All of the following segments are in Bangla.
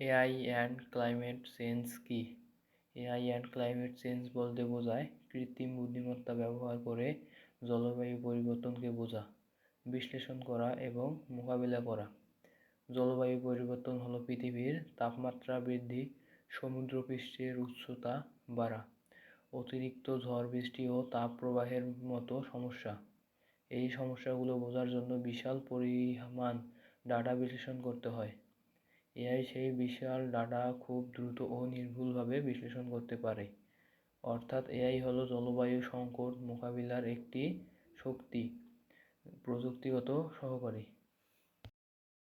এআই অ্যান্ড ক্লাইমেট চেঞ্জ কি? এআই অ্যান্ড ক্লাইমেট চেঞ্জ বলতে বোঝায় কৃত্রিম বুদ্ধিমত্তা ব্যবহার করে জলবায়ু পরিবর্তনকে বোঝা, বিশ্লেষণ করা এবং মোকাবিলা করা। জলবায়ু পরিবর্তন হলো পৃথিবীর তাপমাত্রা বৃদ্ধি, সমুদ্রপৃষ্ঠের উচ্চতা বাড়া, অতিরিক্ত ঝড় বৃষ্টি ও তাপ প্রবাহের মতো সমস্যা। এই সমস্যাগুলো বোঝার জন্য বিশাল পরিমাণ ডাটা বিশ্লেষণ করতে হয়। এআই সেই বিশাল ডাটা খুব দ্রুত ও নির্ভুলভাবে বিশ্লেষণ করতে পারে। অর্থাৎ এআই হলো জলবায়ু সংকট মোকাবিলার একটি শক্তি, প্রযুক্তিগত সহকারী।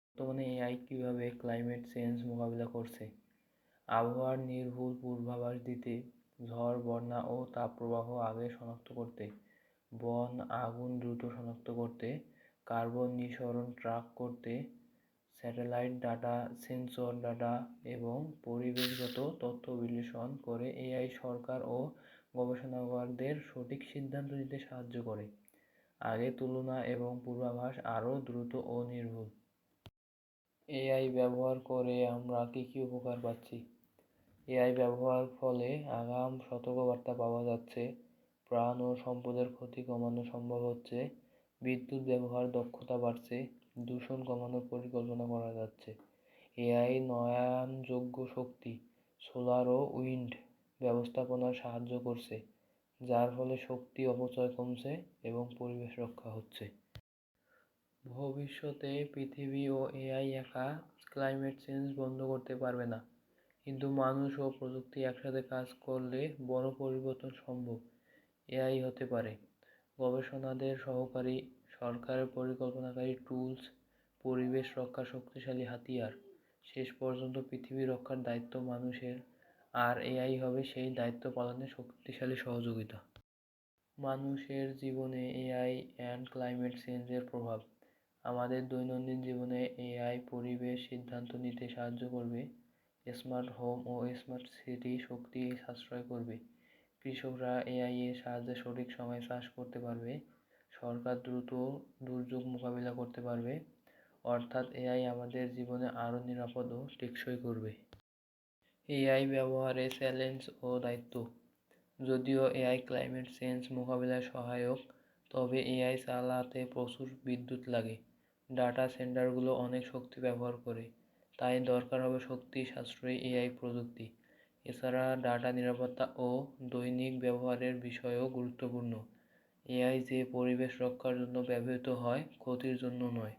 বর্তমানে এআই কীভাবে ক্লাইমেট চেঞ্জ মোকাবিলা করছে? আবহাওয়ার নির্ভুল পূর্বাভাস দিতে, ঝড়, বন্যা ও তাপপ্রবাহ আগে শনাক্ত করতে, বন আগুন দ্রুত শনাক্ত করতে, কার্বন নিঃসরণ ট্র্যাক করতে স্যাটেলাইট ডাটা, সেন্সর ডাটা এবং পরিবেশগত তথ্য বিশ্লেষণ করে এআই সরকার ও গবেষণাগারদের সঠিক সিদ্ধান্ত নিতে সাহায্য করে। আগের তুলনা এবং পূর্বাভাস আরও দ্রুত ও নির্ভুল। এআই ব্যবহার করে আমরা কী কী উপকার পাচ্ছি? এআই ব্যবহার ফলে আগাম সতর্কবার্তা পাওয়া যাচ্ছে, প্রাণ ও সম্পদের ক্ষতি কমানো সম্ভব হচ্ছে, বিদ্যুৎ ব্যবহার দক্ষতা বাড়ছে দূষণ কমানোর পরিকল্পনা করা যাচ্ছে। এআই নয়নযোগ্য শক্তি, সোলার ও উইন্ড ব্যবস্থাপনার সাহায্য করছে, যার ফলে শক্তি অপচয় কমছে এবং পরিবেশ রক্ষা হচ্ছে। ভবিষ্যতে পৃথিবী ও এআই একা ক্লাইমেট চেঞ্জ বন্ধ করতে পারবে না। কিন্তু মানুষ ও প্রযুক্তি একসাথে কাজ করলে বড় পরিবর্তন সম্ভব। এআই হতে পারে। গবেষণাদের সহকারী সরকারের পরিকল্পনাকারী টুলস পরিবেশ রক্ষার শক্তিশালী হাতিয়ার। শেষ পর্যন্ত পৃথিবী রক্ষার দায়িত্ব মানুষের, আর এআই হবে সেই দায়িত্ব পালনে শক্তিশালী সহযোগিতা। মানুষের জীবনে এআই অ্যান্ড ক্লাইমেট চেঞ্জের প্রভাব। আমাদের দৈনন্দিন জীবনে এআই পরিবেশ সিদ্ধান্ত নিতে সাহায্য করবে। স্মার্ট হোম ও স্মার্ট সিটি শক্তি সাশ্রয় করবে। কৃষকরা এআই এর সাহায্যে সঠিক সময়ে চাষ করতে পারবে। সরকার দ্রুত দুর্যোগ মোকাবিলা করতে পারবে। অর্থাৎ এআই আমাদের জীবনে আরও নিরাপদ ও টেকসই করবে। এআই ব্যবহারে চ্যালেঞ্জ ও দায়িত্ব। যদিও এআই ক্লাইমেট চেঞ্জ মোকাবিলায় সহায়ক, তবে এআই চালাতে প্রচুর বিদ্যুৎ লাগে। ডাটা সেন্টারগুলো অনেক শক্তি ব্যবহার করে, তাই দরকার হবে শক্তি সাশ্রয়ী এআই প্রযুক্তি। এছাড়া ডাটা নিরাপত্তা ও দৈনিক ব্যবহারের বিষয়ও গুরুত্বপূর্ণ। এআই যে পরিবেশ রক্ষার জন্য ব্যবহৃত হয় ক্ষতির জন্য নয়।